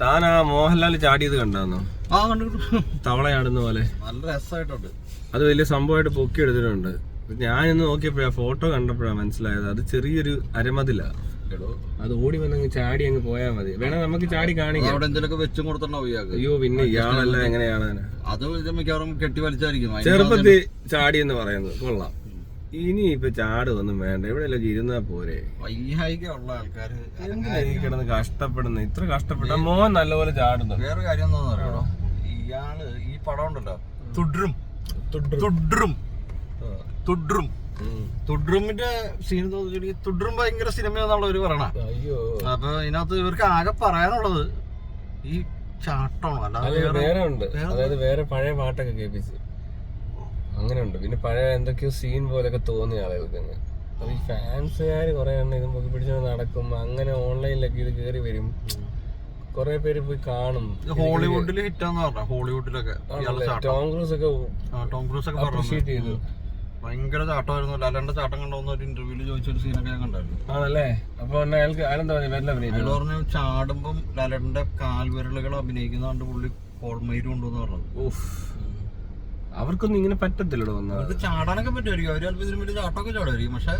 താൻ ആ മോഹൻലാൽ ചാടിയത് കണ്ടാന്നോ? ആ കണ്ടു തവളയാടുന്ന പോലെ. നല്ല രസമായിട്ടുണ്ട്. അത് വലിയ സംഭവമായിട്ട് പൊക്കി എടുത്തിട്ടുണ്ട്. ഞാൻ ഇന്ന് നോക്കിയപ്പോഴാ ഫോട്ടോ കണ്ടപ്പോഴാ മനസ്സിലായത്. അത് ചെറിയൊരു അരമതില. അത് ഓടി വന്നങ്ങ് ചാടി അങ്ങ് പോയാൽ മതി. വേണേ നമുക്ക് ചാടി കാണിക്കാം. അവിടെ എന്തെങ്കിലുമൊക്കെ വെച്ചും കൊടുത്തിട്ടുണ്ടാവും അയ്യോ പിന്നെ ഇയാളല്ല എങ്ങനെയാണ്? അത് മിക്കവാറും കെട്ടി വലിച്ചായിരിക്കും. ചെറുപ്പത്തിൽ ചാടി എന്ന് പറയുന്നത്. കൊള്ളാം. ഇനി ഇപ്പൊ ചാടുവൊന്നും വേണ്ട. എവിടെയല്ലോ ഇരുന്നാ പോരെ. ഉള്ള ആൾക്കാര് എന്തിനാ ഈ കിടന്ന് കഷ്ടപ്പെടുന്നത് ഇത്ര കഷ്ടപ്പെട്ട മോൻ നല്ലപോലെ ചാടുന്നു വേറെ കാര്യം എന്താണെന്ന് ഇയാൾ ഈ പടം ഉണ്ടല്ലോ. തുടരും തുടരും തുടരും തുടരുമിന്റെ സീൻ തോന്നി തുടരും ഭയങ്കര സിനിമയാന്നുള്ള ഒരു പറയണ. അയ്യോ. അപ്പൊ ഇതിനകത്ത് ഇവർക്ക് ആകെ പറയാനുള്ളത് ഈ ചാട്ടമാണ് അല്ലാതെ വേറെ വേറെ ഉണ്ട്. അതായത് വേറെ പഴയ പാട്ടൊക്കെ കേൾപ്പിച്ച്. അങ്ങനെ ഉണ്ട് പിന്നെ പഴയ എന്തൊക്കെയോ സീൻ പോലെയൊക്കെ തോന്നിയ ആളുകൾക്ക് അങ്ങ് അത് ഈ ഫാൻസുകാർ കുറെ എണ്ണം ഇത് പൊക്കി പിടിച്ചോണ്ട് നടക്കും. അങ്ങനെ ഓൺലൈനിലൊക്കെ ഇത് കയറി വരും. കുറെ പേര് പോയി കാണും. ഹോളിവുഡിൽ ഹോളിവുഡിൽ ഹിറ്റാന്ന് പറഞ്ഞ? ഹോളിവുഡിലൊക്കെ ടോം ക്രൂസ് ഒക്കെ ടോം ക്രൂസ് ഒക്കെ അപ്രീഷിയേറ്റ് ചെയ്തു. ഭയങ്കര ചാട്ടമായിരുന്നു. ലാലന്റെ ചാട്ടം കണ്ടോന്ന് ഒരു ഇന്റർവ്യൂൽ ചോദിച്ചൊരു സീനൊക്കെ ഞാൻ കണ്ടായിരുന്നു. ആണല്ലേ? അപ്പൊ എന്നാ അയാൾക്ക് അയാളെന്താ പറഞ്ഞു? വല്ല അഭിനയിച്ചു അയാൾ പറഞ്ഞു ചാടുമ്പം ലാലന്റെ കാൽവിരലുകൾ അഭിനയിക്കുന്ന കണ്ട് പുള്ളി കോൾമയിലും ഉണ്ടോന്ന് പറഞ്ഞു. അവർക്കൊന്നും ഇങ്ങനെ പറ്റത്തില്ലടോ ഒന്നാ. ചാടാനൊക്കെ പറ്റുമായിരിക്കും. അവർ അല്പം ചാടുമായിരിക്കും. പക്ഷെ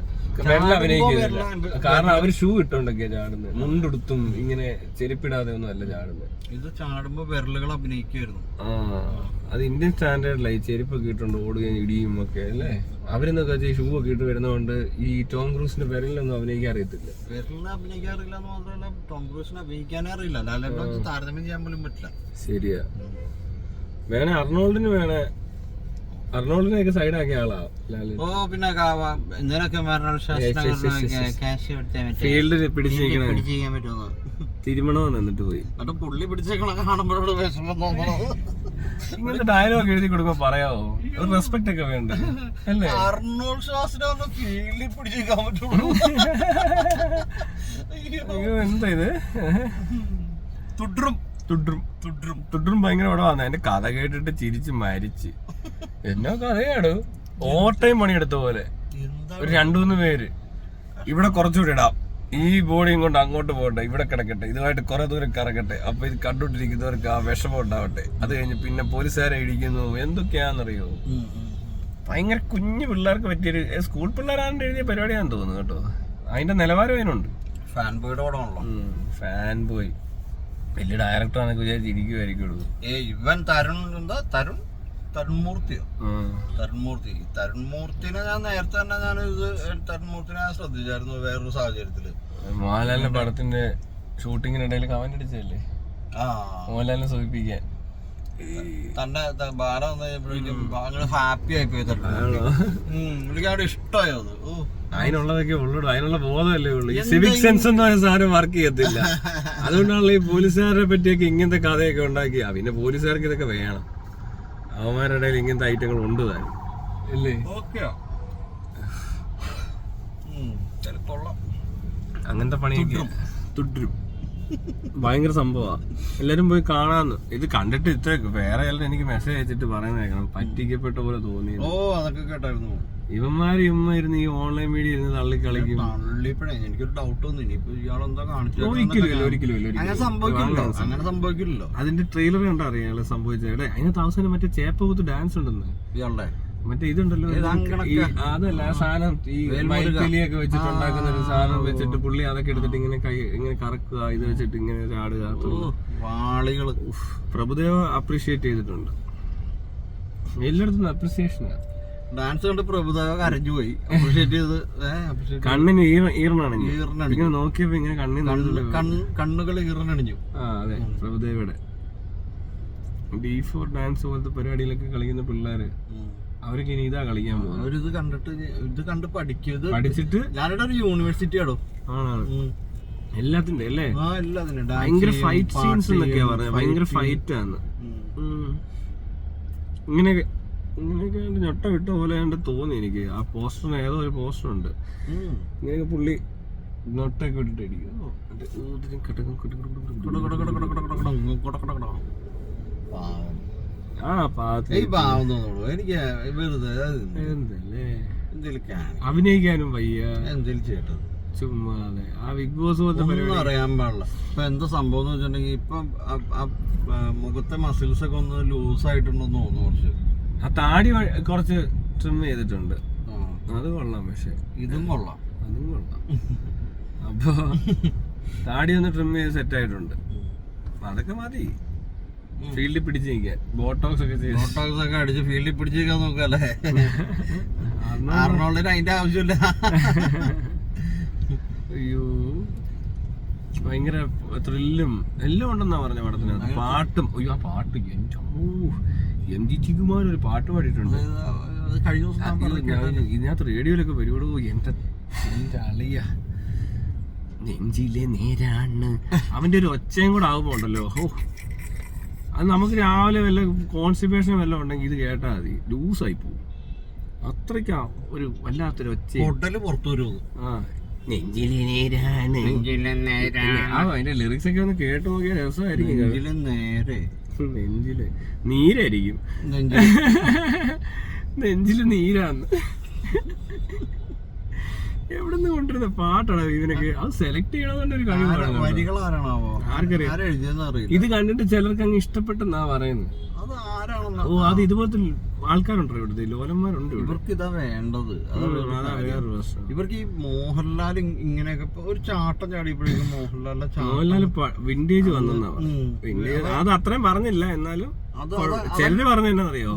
വെള്ളം അഭിനയിക്കുന്നില്ല കാരണം അവർ ഷൂ ഇട്ടോണ്ടൊക്കെയാ ചാടുന്നത് മുണ്ടെടുത്തും ഇങ്ങനെ ചെരുപ്പിടാതെ ഒന്നും അല്ല ചാടുന്നത് ഇത് ചാടുമ്പോ വിരലുകൾ അഭിനയിക്കുമായിരുന്നു. ആ അത് ഇന്ത്യൻ സ്റ്റാൻഡേർഡിലെ. ഈ ചെരുപ്പൊക്കെ ഇട്ടുണ്ട് ഓടുകയും ഇടിയും ഒക്കെ അല്ലേ? അവരെന്നൊക്കെ വെച്ചാൽ ഷൂ ഒക്കെ ഇട്ട് വരുന്നതുകൊണ്ട് ഈ ടോം ക്രൂസിന്റെ വിരലിലൊന്നും അഭിനയിക്കാൻ അറിയത്തില്ല. എന്ന് മാത്രമല്ല ടോം ക്രൂസിനെ അഭിനയിക്കാനേ അറിയില്ല. ലാലേട്ടൻ താരതമ്യം ചെയ്യാൻ പോലും പറ്റില്ല. ശരിയാ. വേണേ അർണോൾഡിന് വേണേ അർണോൾഡിനെയൊക്കെ സൈഡാക്കിയ ആളാ ഓ പിന്നെ ഇങ്ങനൊക്കെ ക്യാഷ് ഫീൽഡിൽ പിടിച്ചിരിക്കണ ചെയ്യാൻ പറ്റുമെന്ന് തിരുമണമെന്ന് എന്നിട്ട് പോയി. എന്നിട്ട് പുള്ളി പിടിച്ചേക്കണ കാണുമ്പോഴോട് വിഷമം തോന്നണം ഇങ്ങനത്തെ ഡയലോഗ് എഴുതി കൊടുക്കുമ്പോ പറയാവോ? ഒരു റെസ്പെക്ട് ഒക്കെ വേണ്ട? അല്ലേ? അർണോൾ ശ്വാസിനെ ഒന്ന് ഫീൽഡിൽ പിടിച്ചേക്കാൻ പറ്റുള്ളൂ എന്താ ഇത്? തുടരും തുടരും തുടരും തുടരും ഭയങ്കര പടമാണ്. അതിന്റെ കഥ കേട്ടിട്ട് ചിരിച്ച് മരിച്ച്. എന്നോ കഥയാണ് ഓവർ ടൈം പണിയെടുത്ത പോലെ. ഒരു രണ്ടു മൂന്ന് പേര്. ഇവിടെ കുറച്ചുകൂടി ഇടാം. ഈ ബോഡിയും കൊണ്ട് അങ്ങോട്ട് പോകട്ടെ ഇവിടെ കിടക്കട്ടെ ഇതുമായിട്ട് കുറെ ദൂരം കറക്കട്ടെ അപ്പൊ ഇത് കണ്ടുകൊണ്ടിരിക്കുന്നവർക്ക് ആ വിഷമം ഉണ്ടാവട്ടെ. അത് കഴിഞ്ഞ് പിന്നെ പോലീസുകാരെ ഇടിക്കുന്നു. എന്തൊക്കെയാണെന്നറിയോ. ഭയങ്കര കുഞ്ഞു പിള്ളേർക്ക് പറ്റിയൊരു സ്കൂൾ പിള്ളേരാണ്ട് എഴുതിയ പരിപാടിയാണെന്ന് തോന്നുന്നു കേട്ടോ. അതിന്റെ നിലവാരം അതിനുണ്ട്. ഫാൻ ബോയുടെ ഫാൻ ബോയ് വലിയ ഡയറക്ടറാണെന്നൊക്കെ വിചാരിച്ച് ഇരിക്കുമായിരിക്കും ഏ ഇവൻ തരുൺ എന്താ തരുൺ തരുൺമൂർത്തിയോ? തരുൺമൂർത്തി. തരുൺമൂർത്തിനെ ഞാൻ നേരത്തെ തന്നെ ഞാൻ ഇത് തരുൺമൂർത്തിനെ ഞാൻ ശ്രദ്ധിച്ചായിരുന്നു വേറൊരു സാഹചര്യത്തിൽ. മോഹൻലാലിന്റെ പടത്തിന്റെ ഷൂട്ടിങ്ങിനിടയിൽ കമന്റ് അടിച്ചല്ലേ ആ. മോഹൻലാലിനെ സൂചിപ്പിക്കാൻ. തന്നെ ഭാരം വന്നു കഴിഞ്ഞപ്പോഴേക്കും അങ്ങനെ ഹാപ്പി ആയി പോയി പുള്ളിക്ക് അവിടെ ഇഷ്ടമായി അത് ഓ. അതിനുള്ളതൊക്കെ ഉള്ളൂ അതിനുള്ള ബോധമല്ലേ ഉള്ളൂ. ഈ സിവിക് സെൻസ് എന്ന് പറയുന്ന സാധനം വർക്ക് ചെയ്യത്തില്ല. അതുകൊണ്ടാണല്ലോ ഈ പോലീസുകാരെ പറ്റിയൊക്കെ ഇങ്ങനത്തെ കഥയൊക്കെ ഉണ്ടാക്കി പിന്നെ പോലീസുകാർക്ക് ഇതൊക്കെ വേണം. അവന്മാരുടെ ഇടയിൽ ഇങ്ങനത്തെ ഐറ്റങ്ങൾ ഉണ്ട് താനും ഇല്ലേ? അങ്ങനത്തെ പണിയൊക്കെ. തുടരും ഭയങ്കര സംഭവമാ എല്ലാരും പോയി കാണാന്ന്. ഇത് കണ്ടിട്ട് ഇത്ര വേറെ ചിലർ എനിക്ക് മെസ്സേജ് അയച്ചിട്ട് പറയുന്ന കേൾക്കണം. പറ്റിക്കപ്പെട്ട പോലെ തോന്നി. ഓ അതൊക്കെ കേട്ടായിരുന്നു. ഇവന്മാര് ഇമ്മ ഇരുന്ന് ഈ ഓൺലൈൻ മീഡിയ ഇരുന്ന് തള്ളി കളിക്കും എനിക്കൊരു ഡൗട്ട് വന്നു. ഇനിയിപ്പോ ഇയാളെന്താ കാണിച്ചു ഒരിക്കലും ഇല്ല ഒരിക്കലും അങ്ങനെ സംഭവിക്കില്ലല്ലോ അങ്ങനെ സംഭവിക്കില്ലല്ലോ. അതിന്റെ ട്രെയിലർ കണ്ടാ അറിയാലോ സംഭവിച്ചത്. അതിനകത്ത് അവസാനം മറ്റേ ചേപ്പകുത്ത് ഡാൻസ് ഉണ്ടെന്ന്. ഇയാളുടെ? മറ്റേ ഇതുണ്ടല്ലോ അതല്ല സാധനം ഈ മൈപ്പിലിയൊക്കെ വെച്ചിട്ട് ഉണ്ടാക്കുന്ന ഒരു സാധനം വെച്ചിട്ട് പുള്ളി അതൊക്കെ എടുത്തിട്ട് ഇങ്ങനെ കൈ ഇങ്ങനെ കറക്കുക ഇത് വെച്ചിട്ട് ഇങ്ങനെ ചാടുക ഓ, വാളികൾ. പ്രഭുദേവ അപ്രീഷിയേറ്റ് ചെയ്തിട്ടുണ്ട്. എല്ലായിടത്തും അപ്രീസിയേഷൻ ഡാൻസ് കണ്ട് പ്രഭുദേവ കരഞ്ഞു പോയി. അപ്രീഷിയേറ്റ് ചെയ്ത് കണ്ണിന് ഈറനാണ് ഇങ്ങനെ നോക്കിയപ്പോ ഇങ്ങനെ കണ്ണിന് കണ്ണുകൾ ഈറിനണിഞ്ഞു ആ അതെ പ്രഭുദേവയുടെ. ഡി ഫോർ ഡാൻസ് പോലത്തെ പരിപാടിയിലൊക്കെ കളിക്കുന്ന പിള്ളേര്. അവർക്ക് ഇനി ഇതാ കളിക്കാൻ പോകുന്നത് അവരിത് കണ്ടിട്ട് ഇത് കണ്ട് പഠിക്കുന്നത് പഠിച്ചിട്ട് ഞാനിവിടെ ഒരു യൂണിവേഴ്സിറ്റി ആടോ ആണോ എല്ലാത്തിന്റെ അല്ലേ ഭയങ്കര ഫൈറ്റ് സീൻസ് എന്നൊക്കെയാ പറഞ്ഞത് ഭയങ്കര ഫൈറ്റ് ആണ് ഇങ്ങനെയൊക്കെ ഇങ്ങനെയൊക്കെ ഞൊട്ട വിട്ട പോലെ കണ്ട് തോന്നി എനിക്ക് ആ പോസ്റ്ററിന് ഏതോ ഒരു പോസ്റ്റർ ഉണ്ട് ഇങ്ങനെയൊക്കെ പുള്ളി ഞൊട്ടൊക്കെ ഇട്ടിട്ട് അടിക്കും ആ പാത്തി ഈ പാവം തോന്നുള്ളൂ എനിക്ക് വെറുതെ എന്തല്ലേ? എന്തെങ്കിലും അഭിനയിക്കാനും വയ്യ. എന്തെങ്കിലും ചെയ്യട്ടത് ചുമ്മാതെ. ആ ബിഗ് ബോസ് പോലത്തെ ഒന്നും പരിപാടി. അറിയാൻ പാടില്ല. ഇപ്പൊ എന്താ സംഭവം എന്ന് വെച്ചിട്ടുണ്ടെങ്കിൽ ഇപ്പൊ ആ- ആ- ആ മുഖത്തെ മസിൽസ് ഒക്കെ ഒന്ന് ലൂസ് ആയിട്ടുണ്ടെന്ന് തോന്നുന്നു കുറച്ച്. ആ താടി വ- കുറച്ച് ട്രിം ചെയ്തിട്ടുണ്ട്. ആ. അത് കൊള്ളാം പക്ഷെ. ഇതും കൊള്ളാം. അതും കൊള്ളാം. അപ്പൊ താടി ഒന്ന് ട്രിം ചെയ്ത് സെറ്റ് ആയിട്ടുണ്ട്. അതൊക്കെ മതി. ഫീൽഡിൽ പിടിച്ച് നിൽക്കാൻ ബോട്ടോക്സ് ഒക്കെ ചെയ്ത്. ബോട്ടോക്സ് ഒക്കെ അടിച്ച് ഫീൽഡിൽ പിടിച്ചിരിക്കാൻ നോക്കല്ലേ? അന്ന് ആറിനോളിന് അതിന്റെ ആവശ്യമില്ല. അയ്യോ. ഭയങ്കര ത്രില്ലും എല്ലാം ഉണ്ടെന്നാ പറഞ്ഞ പടത്തിന്. പാട്ടും. അയ്യോ ആ പാട്ട് എം ജി ടി കുമാർ ഒരു പാട്ട് പാടിയിട്ടുണ്ട്. ഇതിനകത്ത് റേഡിയോയിലൊക്കെ പരിപാടി എന്റെ എന്റെ അളിയ. നെഞ്ചിലെ നേരാണ്. അവന്റെ ഒരു ഒച്ചയും കൂടെ ആകുമ്പോ ഉണ്ടല്ലോ. ഓ അത് നമുക്ക് രാവിലെ വല്ല കോൺസ്റ്റിപ്പേഷൻ വല്ലതും ഉണ്ടെങ്കിൽ ഇത് കേട്ടാൽ മതി. ലൂസായി പോകും അത്രയ്ക്കാ ഒരു വല്ലാത്തൊരു ഒച്ച. ഹോട്ടൽ പുറത്തു വരുമോ ആ. നെഞ്ചിലെ നേരാണ്. ആ അതിന്റെ ലിറിക്സ് ഒക്കെ ഒന്ന് കേട്ട് നോക്കിയാൽ രസമായിരിക്കും നെഞ്ചിൽ നേരെ. നെഞ്ചിൽ. നീരായിരിക്കും. നെഞ്ചിൽ. നെഞ്ചിൽ നീരാന്ന്. എവിടുന്ന് കൊണ്ടിരുന്ന പാട്ടാണ് ഇതിനൊക്കെ അത് സെലക്ട് ആരെഴുതിയെന്ന് അറിയില്ല. ഇത് കണ്ടിട്ട് ചിലർക്ക് അങ്ങ് ഇഷ്ടപ്പെട്ടെന്നാ പറയുന്നത്. ഓ അത് ഇതുപോലത്തെ ആൾക്കാരുണ്ടോ ഇവിടുത്തെ? ലോലന്മാരുണ്ട് ഇവർക്ക് ഇതാ വേണ്ടത്. ഇവർക്ക് ഈ മോഹൻലാൽ ഇങ്ങനെയൊക്കെ ഒരു ചാട്ടം ചാടിയപ്പോഴേക്കും മോഹൻലാലിന്റെ മോഹൻലാൽ വിന്റേജ് വന്നെന്നാ വിന്റേജ് അത് അത്രയും പറഞ്ഞില്ല എന്നാലും ചിലര് പറഞ്ഞ എന്നറിയോ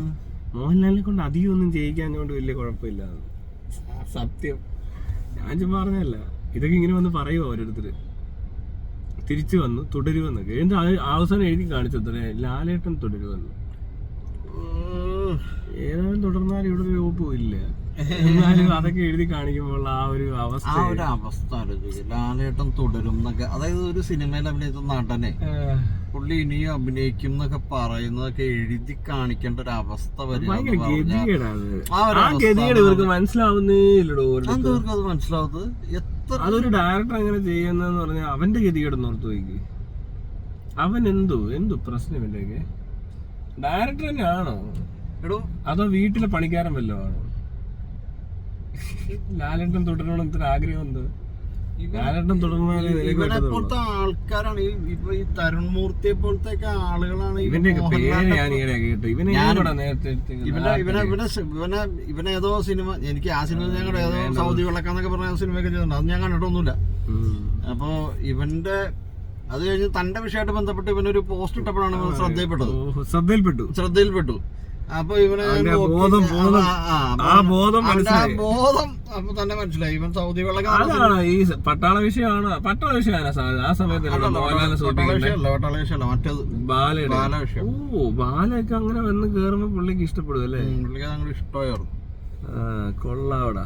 മോഹൻലാലിനെ കൊണ്ട് അധികം ഒന്നും ജയിക്കാൻ കൊണ്ട് വലിയ കുഴപ്പമില്ല. സത്യം. ഞാൻ പറഞ്ഞല്ല ഇതൊക്കെ ഇങ്ങനെ വന്ന് പറയുമോ ഓരോരുത്തര്. തിരിച്ചു വന്നു തുടരുവെന്നൊക്കെ എന്താ അവസാനം എഴുതി കാണിച്ചത്രേ ലാലേട്ടൻ തുടരുവെന്ന്. ഏതായാലും തുടർന്നാലും ഇവിടെ ഒരു കുഴപ്പവും ഇല്ല. എന്നാലും അതൊക്കെ എഴുതി കാണിക്കുമ്പോൾ ആ ഒരു അവസ്ഥ ആ ഒരു അവസ്ഥ ആലോചിക്കുക ലാലേട്ടൻ തുടരും എന്നൊക്കെ. അതായത് ഒരു സിനിമയിൽ അഭിനയിച്ച നടനെ പുള്ളി ഇനിയും അഭിനയിക്കും എന്നൊക്കെ പറയുന്നതൊക്കെ എഴുതി കാണിക്കേണ്ട ഒരു അവസ്ഥ ഗതികേട് ഇവർക്ക് മനസ്സിലാവുന്നേ ഇല്ലടോ അത് മനസ്സിലാവത് എത്ര അതൊരു ഡയറക്ടർ അങ്ങനെ ചെയ്യുന്ന പറഞ്ഞാൽ അവന്റെ ഗതികേടെന്ന് ഓർത്ത് നോക്കി. അവൻ എന്തു എന്തു പ്രശ്നം ഡയറക്ടർ തന്നെയാണോ? എടോ. അതോ വീട്ടിലെ പണിക്കാരൻ വല്ലതും ആണോ? ലാലേട്ടൻ തുടരണം ഇത്ര ആഗ്രഹം നിനക്ക് ഇവനെ പോലത്തെ ആൾക്കാരാണ് ഇപ്പൊ ഈ തരുൺ മൂർത്തിയെ പോലത്തെ ഒക്കെ ആളുകളാണ് ഇവന്റെ ഞാൻ ഏതോ സിനിമ എനിക്ക് ആ സിനിമ ഞങ്ങളുടെ ഏതോ സൗദി വിളക്കാന്നൊക്കെ പറഞ്ഞ സിനിമയൊക്കെ ചെയ്തിട്ടുണ്ട് അത് ഞാൻ കണ്ടിട്ടൊന്നുമില്ല. അപ്പൊ ഇവന്റെ അത് കഴിഞ്ഞ് തന്റെ വിഷയമായിട്ട് ബന്ധപ്പെട്ട് ഇവനൊരു പോസ്റ്റ് ഇട്ടപ്പോഴാണ് ശ്രദ്ധയിൽപ്പെട്ടത്. ശ്രദ്ധയിൽപ്പെട്ടു. ശ്രദ്ധയിൽപ്പെട്ടു. അപ്പൊ ഇവനെ ബോധം- ആ, ബോധം. മനസ്സിലായി. ബോധം അപ്പൊ തന്നെ മനസ്സിലായി. ഇവൻ സൗദി വിളക്ക അതാണ് ഈ പട്ടാള വിഷയമാണ് പട്ടാള വിഷയമാണ് സാർ ആ സമയത്ത് ബാലയുടെ. ഓ ബാലയൊക്കെ അങ്ങനെ വന്ന് കേറുമ്പോ പുള്ളിക്ക് ഇഷ്ടപ്പെടും അല്ലേ? പുള്ളിക്ക് അങ്ങോട്ട് ഇഷ്ടമായിരുന്നു. കൊള്ളാവടാ.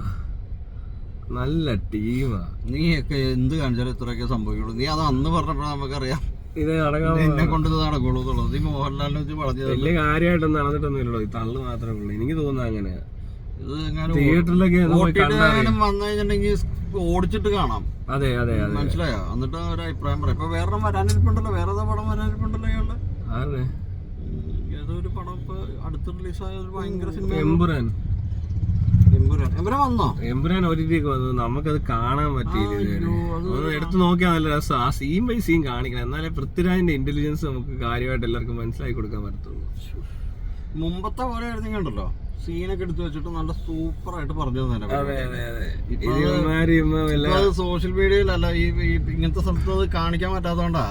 നല്ല ടീമാ. നീയൊക്കെ എന്ത് കാണിച്ചാലും ഇത്രയൊക്കെ സംഭവിക്കുള്ളൂ. നീ അത് അന്ന് പറഞ്ഞപ്പോഴാണ് നമുക്കറിയാം. ഇത് നടക്കാൻ എന്നെ കൊണ്ട് നടക്കുള്ളൂ എന്നുള്ളത്. നീ മോഹൻലാലിനെ വെച്ച് പറഞ്ഞത് വലിയ കാര്യമായിട്ടൊന്നും നടന്നിട്ടൊന്നുമില്ലല്ലോ. ഈ തള്ളു മാത്രമേ ഉള്ളൂ. എനിക്ക് തോന്നുന്നത് അങ്ങനെ. തിയേറ്ററിലൊക്കെ വന്നു കഴിഞ്ഞിട്ടുണ്ടെങ്കിൽ ഓടിച്ചിട്ട് കാണാം. അതെ അതെ അതെ. മനസ്സിലായോ? എന്നിട്ട് ഒരു അഭിപ്രായം പറയാം. ഇപ്പൊ വേറെ വരാനിരിപ്പുണ്ടല്ലോ. വേറെ ഏതോ പടം വരാനിരിപ്പുണ്ടല്ലോ ആരുടെ? ഉം, ഏതോ ഒരു പടം ഇപ്പൊ അടുത്ത് റിലീസായ ഒരു ഭയങ്കര സിനിമ എമ്പുരാൻ. വന്നോ? ഒരിക്കലേക്ക് വന്നു. നമുക്കത് കാണാൻ പറ്റിയില്ല. ഒന്ന് എടുത്തു നോക്കിയാൽ നല്ല രസം. ആ സീൻ ബൈ സീൻ കാണിക്കണം. എന്നാലേ പൃഥ്വിരാജിന്റെ ഇന്റലിജൻസ് നമുക്ക് കാര്യമായിട്ട് എല്ലാവർക്കും മനസ്സിലാക്കി കൊടുക്കാൻ പറ്റത്തുള്ളൂ. മുമ്പത്തെ പോലെ കണ്ടല്ലോ ഉണ്ടല്ലോ. സീനൊക്കെ എടുത്തു വെച്ചിട്ട് നല്ല സൂപ്പർ ആയിട്ട് പറഞ്ഞു തന്നെ സോഷ്യൽ മീഡിയയിലല്ല ഈ ഇങ്ങനത്തെ സ്ഥലത്ത് അത് കാണിക്കാൻ പറ്റാത്തോണ്ടാ.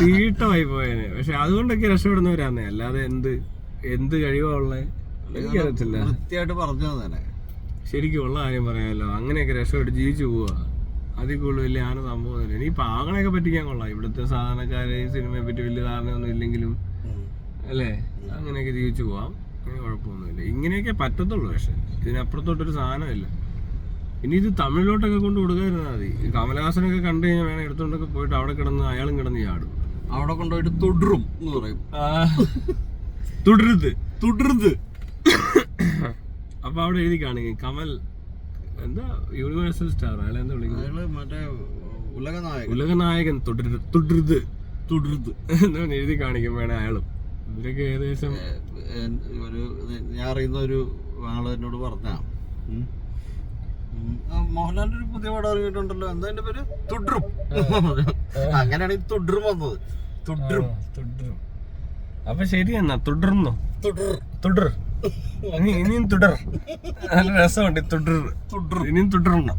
തീട്ടമായി പോയേനെ. പക്ഷെ അതുകൊണ്ടൊക്കെ രക്ഷപ്പെടുന്നവരാന്നേ. അല്ലാതെ എന്ത് എന്ത് കഴിവാ ഉള്ളേ? എനിക്കറിയത്തില്ല വൃത്തിയായിട്ട് പറഞ്ഞു തന്നെ. ശരിക്കും ഉള്ള കാര്യം പറയാമല്ലോ അങ്ങനെയൊക്കെ രക്ഷപ്പെട്ട് ജീവിച്ചു പോവാ. അതിൽ കൂടുതൽ വലിയ ആന സംഭവമൊന്നുമില്ല ഇനി പാകളെയൊക്കെ പറ്റിക്കാൻ കൊള്ളാം. ഇവിടുത്തെ സാധാരണക്കാരെ ഈ സിനിമയെ പറ്റി വലിയ ധാരണയൊന്നും ഇല്ലെങ്കിലും. അല്ലേ? അങ്ങനെയൊക്കെ ജീവിച്ചു പോവാം. അങ്ങനെ കുഴപ്പമൊന്നുമില്ല. ഇങ്ങനെയൊക്കെ പറ്റത്തുള്ളൂ പക്ഷെ. ഇതിനപ്പുറത്തോട്ടൊരു സാധനമില്ല. ഇനി ഇത് തമിഴിലോട്ടൊക്കെ കൊണ്ട് കൊടുക്കാതിരുന്നാൽ മതി. കമലഹാസനൊക്കെ കണ്ടു കഴിഞ്ഞാൽ വേണം എടുത്തോണ്ടൊക്കെ പോയിട്ട് അവിടെ കിടന്ന് അയാളും കിടന്ന് ചാടും. അവിടെ കൊണ്ടുപോയിട്ട് തുടരും എന്ന് പറയും. തുടരുത്. തുടരുത്. അപ്പൊ അവിടെ എഴുതി കാണിക്കും. കമൽ എന്താ യൂണിവേഴ്സൽ സ്റ്റാർ അയാളെ എന്താ വിളിക്കുന്നത്? മറ്റേ ഉലകനായകൻ. തുടരുത് തുടരുത് തുടരുത് എന്ന് എഴുതി കാണിക്കും വേണേ അയാളും. ഇവരൊക്കെ ഏകദേശം ഒരു ഞാൻ അറിയുന്ന ഒരു ആൾ എന്നോട് പറഞ്ഞ മോഹൻലാലിന്റെ ഒരു പുതിയ പടം ഇറങ്ങിയിട്ടുണ്ടല്ലോ. എന്താ എന്റെ പേര്? തുടരും. അങ്ങനെയാണ് ഈ തുടരും വന്നത്. തുടരും. തുടരും. അപ്പൊ ശരി എന്നാ തുടർന്നോ? തുടർ. തുടർ. ഇനിയും തുടർ. നല്ല രസമുണ്ട്. തുടർ. തുടർ. ഇനിയും തുടരണം